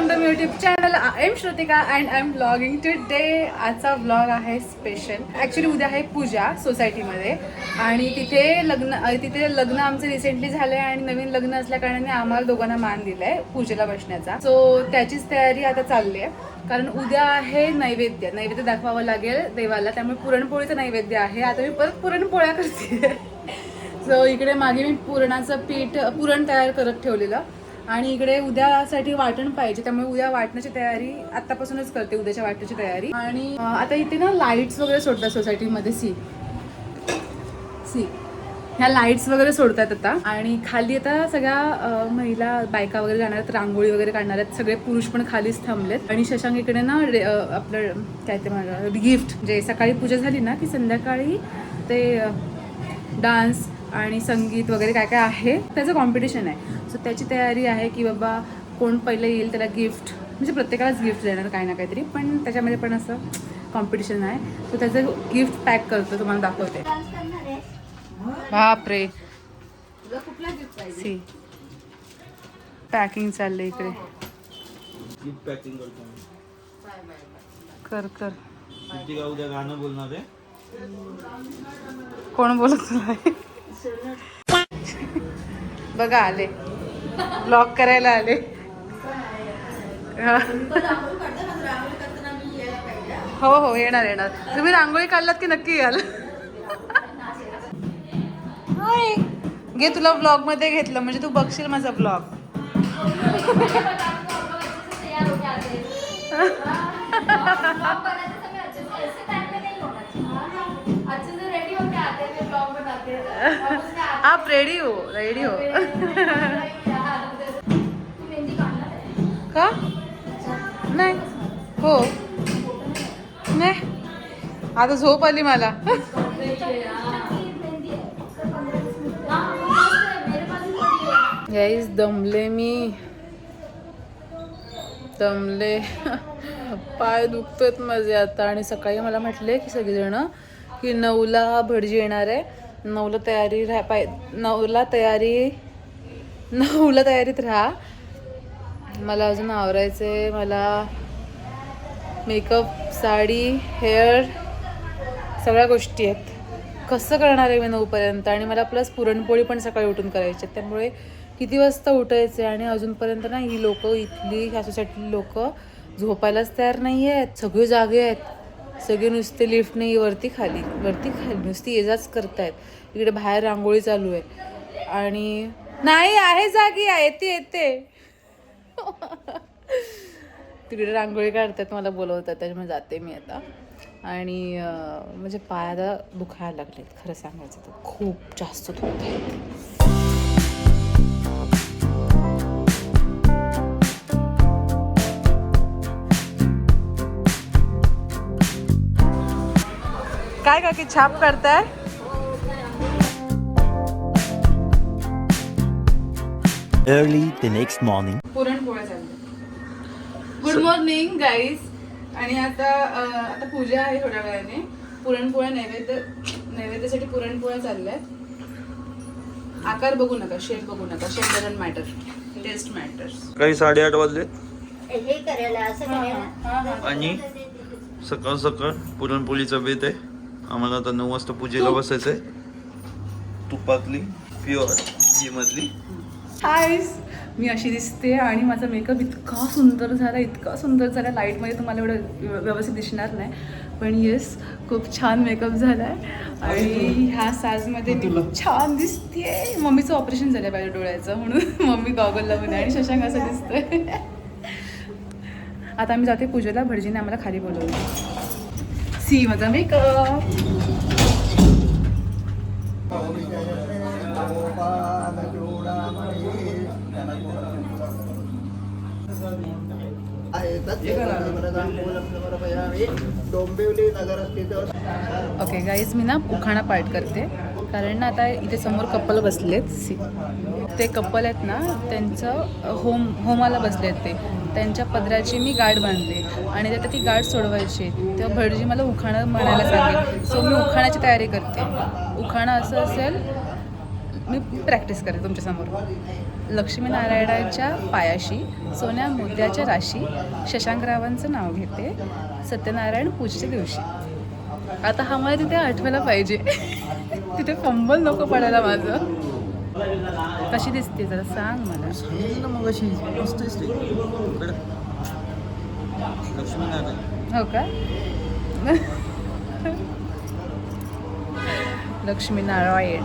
Welcome to YouTube channel I am Shrutika and I am blogging today आजचा blog आहे special actually उद्या आहे पूजा सोसायटीमध्ये आणि तिथे लग्न तिथे लग्न आमचं रिसेंटली झालं आहे आणि नवीन लग्न असल्याकारणाने आम्हाला दोघांना मान दिला आहे पूजेला बसण्याचा. सो त्याचीच तयारी आता चालली आहे कारण उद्या आहे नैवेद्य. नैवेद्य दाखवावं लागेल देवाला. त्यामुळे पुरणपोळीचं नैवेद्य आहे. आता मी परत पुरणपोळ्या करते. सो इकडे मागे मी पुरणाचं पीठ पुरण तयार करत ठेवलेलं. आणि इकडे उद्यासाठी वाटण पाहिजे त्यामुळे उद्या वाटण्याची तयारी आतापासूनच करते उद्याच्या वाटण्याची तयारी. आणि आता इथे ना लाईट्स वगैरे सोडतात सोसायटीमध्ये सी. सी. ह्या लाईट्स वगैरे सोडतात आता. आणि खाली आता सगळ्या महिला बायका वगैरे जाणार आहेत रांगोळी वगैरे काढणार आहेत सगळे पुरुष पण खालीच थांबलेत. आणि शशांक इकडे ना आपलं काय ते म्हणा गिफ्ट जे सकाळी पूजा झाली ना की संध्याकाळी ते डान्स आणि संगीत वगैरे काय काय आहे त्याचं कॉम्पिटिशन आहे. सो त्याची तयारी आहे की बाबा कोण पहिलं येईल त्याला गिफ्ट म्हणजे प्रत्येकालाच गिफ्ट देणार काही ना काहीतरी पण त्याच्यामध्ये पण असं कॉम्पिटिशन आहे. सो त्याचं गिफ्ट पॅक करतो तुम्हाला दाखवते. बापरे. सी पॅकिंग चाललंय इकडे. गिफ्ट पॅकिंग करतो मी. कर कर. किती का उद्या गाणं बोलणार आहे. कोण बोलत बघा आले. ब्लॉक करायला आले हा. हो हो येणार येणार तुम्ही रांगोळी काढलात की नक्की याल हाय. घे तुला ब्लॉगमध्ये घेतलं म्हणजे तू बघशील माझा ब्लॉग आप रेडी हो रेडी हो का? नाही. हो. नाही. आता झोप आली मला. याईस दमले मी. दमले. पाय दुखतात माझे आता. आणि सकाळी मला म्हटले की सगळेजण की नऊला भटजी येणार आहे. नऊला तयारी राहा पाय नऊला तयारी नऊला तयारीत राहा. मला अजून आवरायचं आहे. मला मेकअप साडी हेअर सगळ्या गोष्टी आहेत. कसं करणार आहे मी नऊपर्यंत? आणि मला प्लस पुरणपोळी पण सकाळी उठून करायची आहे. त्यामुळे किती वाजता उठायचं आहे आणि अजूनपर्यंत ना ही लोक इथली ह्या सोसायटीतली लोक झोपायलाच तयार नाही आहेत. सगळे जागे आहेत. सगळे नुसते लिफ्ट नाही वरती खाली वरती खाली नुसती ये जाच करतायत. इकडे बाहेर रांगोळी चालू आहे. आणि नाही आहे जागी येते येते. तिकडे रांगोळी काढतात मला बोलवतात त्याच्यामुळे जाते मी आता. आणि म्हणजे पायाला दुखायला लागलेत खरं सांगायचं तर. खूप जास्त दुखत आहेत काय की छाप करताय? Early the next morning. पुरणपोळ्या चालल्या गुड मॉर्निंग गाईज आणि आता आता पूजा आहे थोड्या वेळाने. पुरणपोळ्या नैवेद्य नैवेद्यासाठी पुरणपोळ्या चालल्या आकार बघू नका शेप बघू नका. Shape doesn't matter taste matters काही साडेआठ वाजले. हे करायला असं करायला. आणि सकाळ सकाळ पुरणपोळीचा बेत आहे. आम्हाला आता नऊ वाजता पूजेला बसायचंय. तुपातली प्युअर घी मधली हायस मी अशी दिसते आणि माझा मेकअप इतका सुंदर झाला इतका सुंदर झाला. लाईटमध्ये तुम्हाला एवढं व्य- व्यवस्थित दिसणार नाही. पण येस खूप छान मेकअप झाला आहे आणि ह्या साजमध्ये मी खूप छान दिसते मम्मीचं ऑपरेशन झालं पाहिजे डोळ्याचं म्हणून मम्मी गॉगल लावून आहे आणि शशांक असं दिसतोय. आता आम्ही जाते पूजेला. भटजीने आम्हाला खाली बोलवलं. सी माझा मेकअप ओके गाईज मी ना उखाणा पाठ करते. कारण ना आता इथे समोर कपल बसलेत. ते कपल आहेत ना त्यांचं होम होमाला बसलेत ते. त्यांच्या पदराची मी गाठ बांधली. आणि आता ती गाठ सोडवायची. तेव्हा भटजी मला उखाणं म्हणायला सांगेल. सो मी उखाणाची तयारी करते. उखाणं असं असेल मी प्रॅक्टिस करते तुमच्यासमोर. लक्ष्मीनारायणाच्या पायाशी सोन्या मोत्याच्या राशी शशांकरावांचं नाव घेते सत्यनारायण पूजेच्या दिवशी. आता हा मला तिथे आठवायला पाहिजे. तिथे फंबल नको पडायला माझं. कशी दिसते जरा सांग मला. हो का? लक्ष्मीनारायण.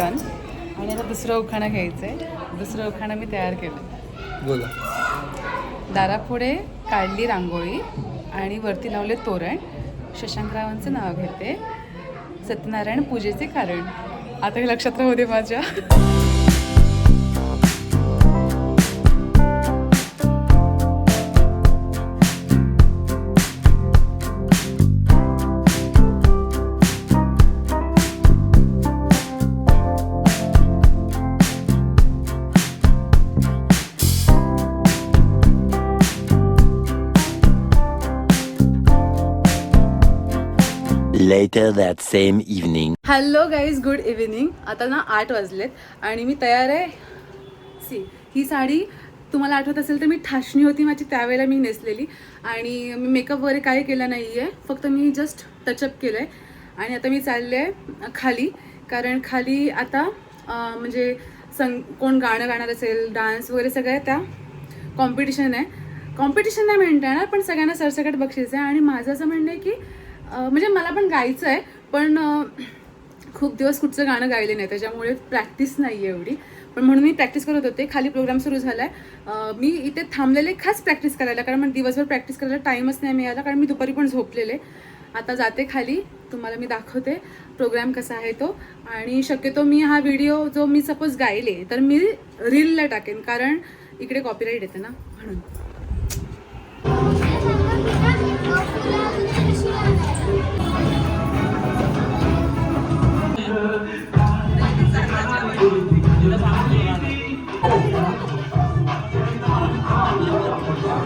डन आणि आता दुसरं उखाणा घ्यायचं आहे दुसरं उखाणा मी तयार केलं बोला. दारापुढे काढली रांगोळी आणि वरती लावले तोरण. शशांकरावांचं नाव घेते. सत्यनारायण पूजेचे कारण. आता हे लक्षात राहू दे माझ्या. Later that same evening. Hello guys good evening आता ना आठ वाजलेत आणि मी तयार आहे. सी ही साडी तुम्हाला आठवत असेल तर मी ठाशणी होती माझी त्यावेळेला मी नेसलेली. आणि मी मेकअप वगैरे काही केला नाही आहे फक्त मी जस्ट टचअप केलं आहे आणि आता मी चालले आहे खाली. कारण खाली आता म्हणजे संग कोण गाणं गाणार असेल डान्स वगैरे सगळं त्या कॉम्पिटिशन आहे. कॉम्पिटिशन नाही म्हणता येणार पण सगळ्यांना सरसकट बक्षीस आहे. आणि माझं असं म्हणणं आहे की म्हणजे मला पण गायचं आहे पण खूप दिवस कुठचं गाणं गायले नाही त्याच्यामुळे प्रॅक्टिस नाही आहे एवढी. पण म्हणून मी प्रॅक्टिस करत होते खाली प्रोग्राम सुरू झाला आहे मी इथे थांबलेले खास प्रॅक्टिस करायला कारण मग दिवसभर प्रॅक्टिस करायला टाईमच नाही मिळाला कारण मी दुपारी पण झोपलेले. आता जाते खाली तुम्हाला मी दाखवते प्रोग्राम कसा आहे तो. आणि शक्यतो मी हा व्हिडिओ जो मी सपोज गायले तर मी रीलला टाकेन कारण इकडे कॉपीराईट येते ना म्हणून.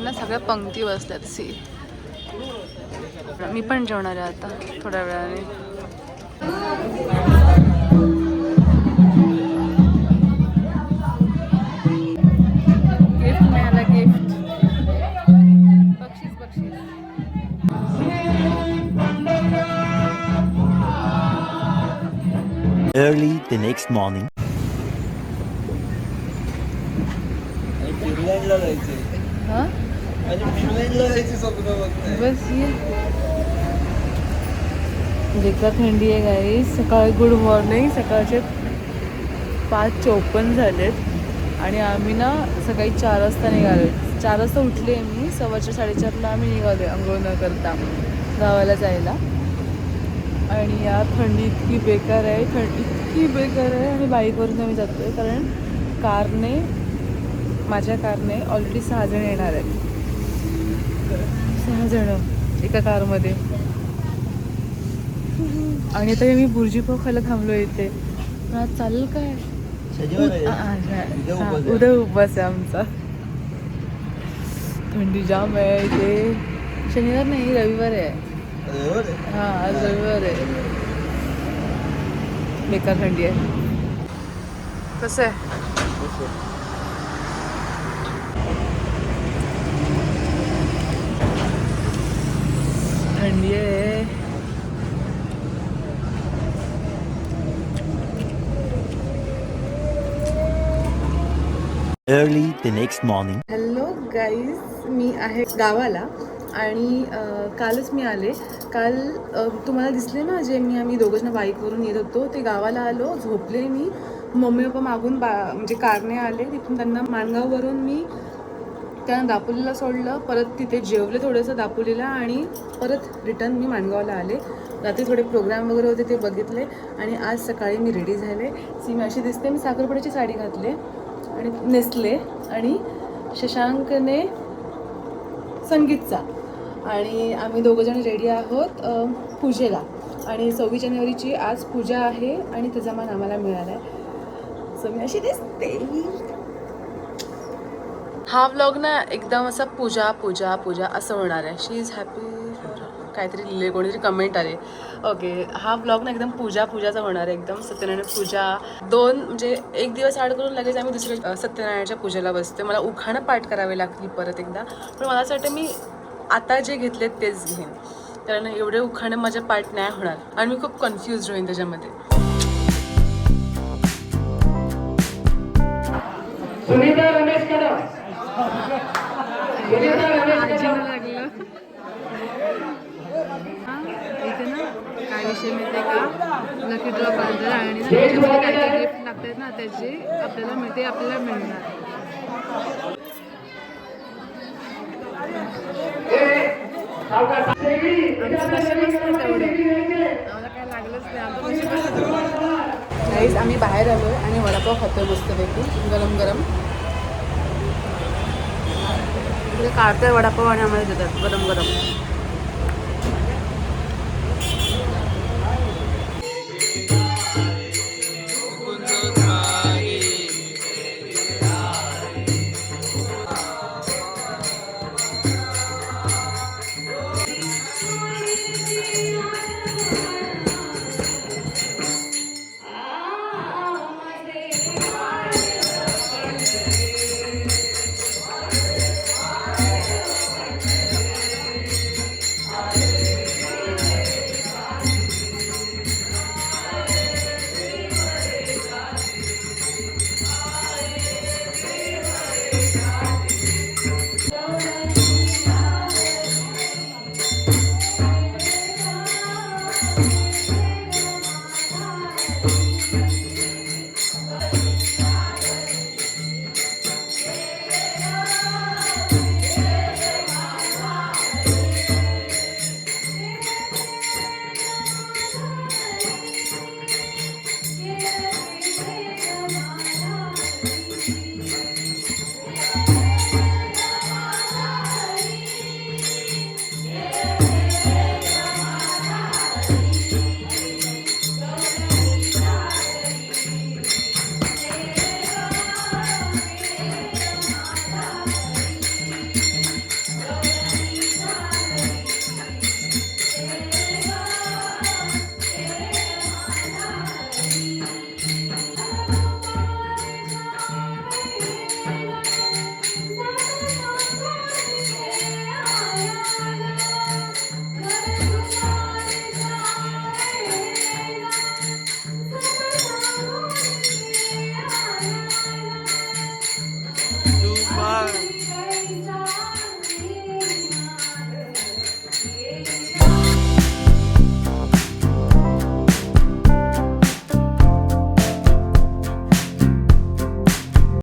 ना सगळ्या पंक्ती बसल्यात सी. मी पण जेवणार आहे आता थोड्या वेळाने. Early the next morning. फिनलँडला जायचे. फिनलँडला स्वप्न थंडी आहे गाई सकाळी गुड मॉर्निंग सकाळचे पाच चोपन्न झालेत. आणि आम्ही ना सकाळी चार वाजता निघालो चार वाजता उठले मी. सव्वाच्या साडेचारला आम्ही निघालो आंघोळ न करता गावाला जायला. आणि या थंडी इतकी बेकार आहे. थंडी इतकी बेकार आहे. आणि बाईकवरून आम्ही जातोय. कारण कारने माझ्या कारने ऑलरेडी सहा जण येणार आहेत. सहा जण एका कारमध्ये. आणि आता मी बुर्जी पाव खायला थांबलो इथे. पण आज चालेल काय? उद्या उपवास आहे. आमचा. थंडी जाम आहे इथे. शनिवार नाही रविवार आहे. रविवार आहे. हा आज रविवार आहे. बेकार थंडी आहे? कसं आहे? थंडी आहे Early the next morning. Hello guys मी आहे गावाला आणि कालच मी आले. काल तुम्हाला दिसले ना जे मी आम्ही दोघंजण बाईकवरून येत होतो ते गावाला आलो झोपले मी. मम्मी पप्पा मागून बा म्हणजे कारणे आले. तिथून त्यांना माणगाववरून मी त्यानं दापोलीला सोडलं परत तिथे जेवले थोडंसं दापोलीला आणि परत रिटर्न मी माणगावला आले. रात्री थोडे प्रोग्राम वगैरे होते ते बघितले आणि आज सकाळी मी रेडी झाले. सी मी अशी दिसते मी साखरपुड्याची साडी घातले आणि नेसले आणि शशांकने संगीतचा. आणि आम्ही दोघंजण रेडी आहोत पूजेला. आणि सव्वीस जानेवारीची आज पूजा आहे आणि त्याचा मान आम्हाला मिळाला आहे सो मी अशी दिसते. हा व्लॉग ना एकदम असा पूजा पूजा पूजा असं होणार आहे. शी इज हॅपी काहीतरी लिहिले कोणीतरी कमेंट आले. ओके हा व्लॉग ना एकदम पूजा पूजाचा होणार आहे. एकदम सत्यनारायण पूजा. दोन म्हणजे एक दिवस आड करून लगेच आम्ही दुसऱ्या सत्यनारायणाच्या पूजेला बसतो मला उखाणं पाठ करावे लागतील परत एकदा. पण मला असं वाटतं मी आता जे घेतलेत तेच घेईन. कारण एवढे उखाणे माझ्या पाठ नाही होणार. आणि मी खूप कन्फ्यूज होईन त्याच्यामध्ये. सुनीता रमेश कदम. सुनीता इथे ना काय विषय मिळते का लकी ड्रॉ करतात आणि ना त्याच्यामध्ये काय काय गिफ्ट लागतात ना त्याची आपल्याला मिळते आपल्याला मिळणार गाईज आम्ही बाहेर आलो आहे आणि वडापाव खातोय मस्तपैकी गरम गरम इकडे काढतोय वडापाव आणि आम्हाला देतात गरम गरम